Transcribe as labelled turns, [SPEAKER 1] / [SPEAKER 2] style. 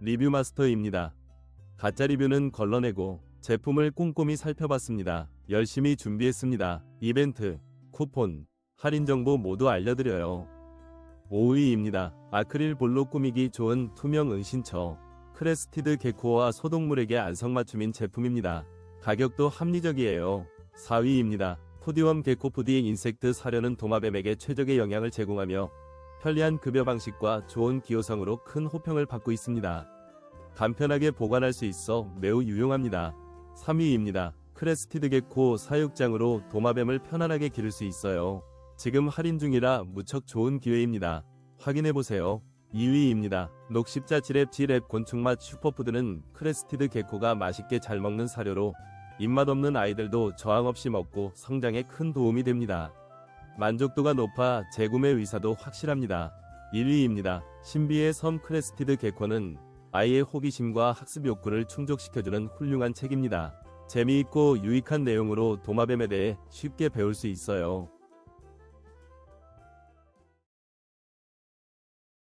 [SPEAKER 1] 리뷰 마스터입니다. 가짜 리뷰는 걸러내고 제품을 꼼꼼히 살펴봤습니다. 열심히 준비했습니다. 이벤트, 쿠폰, 할인 정보 모두 알려드려요. 5위입니다. 아크릴 볼로 꾸미기 좋은 투명 은신처. 크레스티드 게코와 소독물에게 안성맞춤인 제품입니다. 가격도 합리적이에요. 4위입니다. 푸디웜 게코푸디 인섹트 사료는 도마뱀에게 최적의 영양을 제공하며 편리한 급여 방식과 좋은 기호성으로 큰 호평을 받고 있습니다. 간편하게 보관할 수 있어 매우 유용합니다. 3위입니다. 크레스티드 게코 사육장으로 도마뱀을 편안하게 기를 수 있어요. 지금 할인 중이라 무척 좋은 기회입니다. 확인해보세요. 2위입니다. 녹십자 지랩 지랩 곤충맛 슈퍼푸드는 크레스티드 게코가 맛있게 잘 먹는 사료로 입맛 없는 아이들도 저항 없이 먹고 성장에 큰 도움이 됩니다. 만족도가 높아 재구매 의사도 확실합니다. 1위입니다. 신비의 섬 크레스티드 게코는 아이의 호기심과 학습 욕구를 충족시켜주는 훌륭한 책입니다. 재미있고 유익한 내용으로 도마뱀에 대해 쉽게 배울 수 있어요.